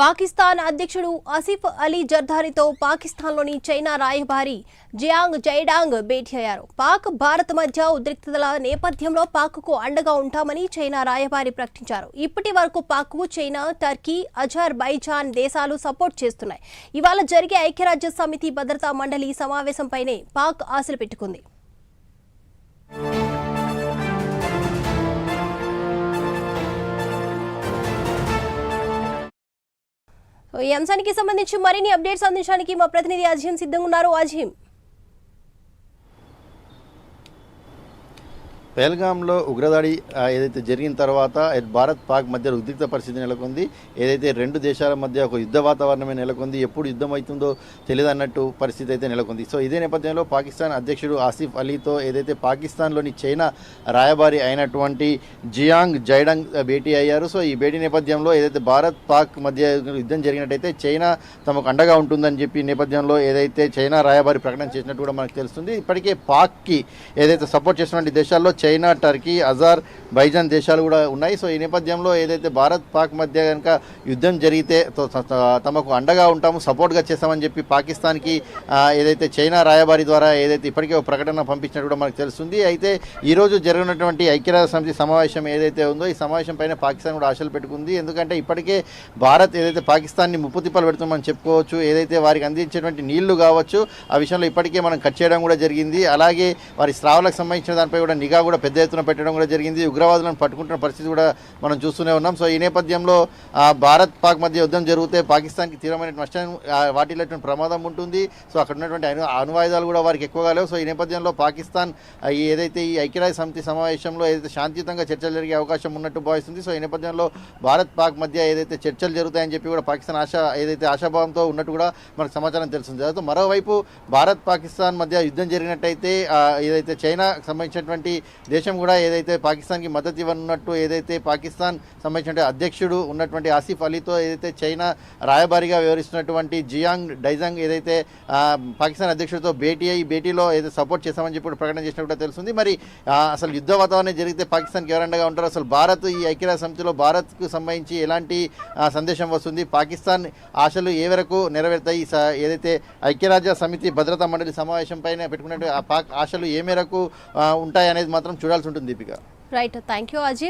పాకిస్తాన్ అధ్యక్షుడు ఆసిఫ్ అలీ జర్దారితో పాకిస్తాన్లోని చైనా రాయబారి జియాంగ్ జైడాంగ్ భేటీ అయ్యారు. పాక్ భారత్ మధ్య ఉద్రిక్తతల నేపథ్యంలో పాక్కు అండగా ఉంటామని చైనా రాయబారి ప్రకటించారు. ఇప్పటి వరకు పాక్కు చైనా టర్కీ అజర్ బైజాన్ దేశాలు సపోర్ట్ చేస్తున్నాయి. ఇవాళ జరిగే ఐక్యరాజ్య సమితి భద్రతా మండలి సమావేశంపైనే పాక్ ఆశలు పెట్టుకుంది. ఈ అంశానికి సంబంధించి మరిన్ని అప్డేట్స్ అందించడానికి మా ప్రతినిధి అజీం సిద్ధంగా ఉన్నారు. అజీం పెహల్గాంలో ఉగ్రదాడి ఏదైతే జరిగిన తర్వాత భారత్ పాక్ మధ్య ఉద్రిక్త పరిస్థితి నెలకొంది. ఏదైతే రెండు దేశాల మధ్య ఒక యుద్ధ వాతావరణమే నెలకొంది ఎప్పుడు యుద్ధం అవుతుందో తెలియదన్నట్టు పరిస్థితి అయితే నెలకొంది. సో ఇదే నేపథ్యంలో పాకిస్తాన్ అధ్యక్షుడు ఆసిఫ్ అలీతో ఏదైతే పాకిస్తాన్లోని చైనా రాయబారి అయినటువంటి జియాంగ్ జైడంగ్ భేటీ అయ్యారు. సో ఈ భేటీ నేపథ్యంలో ఏదైతే భారత్ పాక్ మధ్య యుద్ధం జరిగినట్టయితే చైనా తమకు అండగా ఉంటుందని చెప్పి నేపథ్యంలో ఏదైతే చైనా రాయబారి ప్రకటన చేసినట్టు కూడా మనకు తెలుస్తుంది. ఇప్పటికే పాక్కి ఏదైతే సపోర్ట్ చేసినటువంటి దేశాల్లో చైనా టర్కీ అజార్ బైజాన్ దేశాలు కూడా ఉన్నాయి. సో ఈ నేపథ్యంలో ఏదైతే భారత్ పాక్ మధ్య కనుక యుద్ధం జరిగితే తో- త- తమకు అండగా ఉంటాము సపోర్ట్గా చేస్తామని చెప్పి పాకిస్తాన్కి ఏదైతే చైనా రాయబారి ద్వారా ఏదైతే ఇప్పటికే ఒక ప్రకటన పంపించినట్టు కూడా మనకు తెలుస్తుంది. అయితే ఈరోజు జరిగినటువంటి ఐక్యరాజ్య సమితి సమావేశం ఏదైతే ఉందో ఈ సమావేశం పైన పాకిస్తాన్ కూడా ఆశలు పెట్టుకుంది. ఎందుకంటే ఇప్పటికే భారత్ ఏదైతే పాకిస్తాన్ని ముప్పు తిప్పలు పెడుతుందని చెప్పుకోవచ్చు ఏదైతే వారికి అందించేటువంటి నీళ్ళు కావచ్చు ఆ విషయంలో ఇప్పటికే మనం కట్ చేయడం కూడా జరిగింది. అలాగే వారి స్రావులకు సంబంధించిన దానిపై కూడా నిఘా కూడా పెద్ద ఎత్తున పెట్టడం కూడా జరిగింది. ఉగ్రవాదులను పట్టుకుంటున్న పరిస్థితి కూడా మనం చూస్తూనే ఉన్నాం. సో ఈ నేపథ్యంలో భారత్ పాక్ మధ్య యుద్ధం జరిగితే పాకిస్తాన్కి తీవ్రమైన నష్టం ఆ, వాటిల్లేటువంటి ప్రమాదం ఉంటుంది. సో అక్కడ ఉన్నటువంటి అణు అణువాయుధాలు కూడా వారికి ఎక్కువగా లేవు. సో ఈ నేపథ్యంలో పాకిస్తాన్ ఏదైతే ఈ ఐక్యరాజ్య సమితి సమావేశంలో ఏదైతే శాంతియుతంగా చర్చలు జరిగే అవకాశం ఉన్నట్టు భావిస్తుంది సో ఈ నేపథ్యంలో భారత్ పాక్ మధ్య ఏదైతే చర్చలు జరుగుతాయని చెప్పి కూడా పాకిస్తాన్ ఆశ ఏదైతే ఆశాభావంతో ఉన్నట్టు కూడా మనకు సమాచారం తెలుస్తుంది. తర్వాత మరోవైపు భారత్ పాకిస్తాన్ మధ్య యుద్ధం జరిగినట్టయితే ఏదైతే చైనా సంబంధించినటువంటి దేశం కూడా ఏదైతే పాకిస్తాన్కి మద్దతు ఇవ్వనున్నట్టు ఏదైతే పాకిస్తాన్ సంబంధించిన అధ్యక్షుడు ఉన్నటువంటి ఆసిఫ్ అలీతో ఏదైతే చైనా రాయబారిగా వ్యవహరిస్తున్నటువంటి జియాంగ్ డైజాంగ్ ఏదైతే పాకిస్తాన్ అధ్యక్షుడితో భేటీ అయ్యి భేటీలో ఏదైతే సపోర్ట్ చేస్తామని చెప్పి ప్రకటన చేసినట్టు కూడా తెలుస్తుంది. మరి అసలు యుద్ధ వాతావరణం జరిగితే పాకిస్తాన్కి ఎవరండగా ఉంటారు? అసలు భారత్ ఈ ఐక్యరాజ్య సమితిలో భారత్కు సంబంధించి ఎలాంటి సందేశం వస్తుంది? పాకిస్తాన్ ఆశలు ఏ వరకు నెరవేరుతాయి? ఈ స- ఏదైతే ఐక్యరాజ్య సమితి భద్రతా మండలి సమావేశంపైన పెట్టుకున్నట్టు ఆ పాక్ ఆశలు ఏ మేరకు ఉంటాయనేది మాత్రం మాత్రం చూడాల్సి ఉంటుంది Deepika. Right thank you Ajay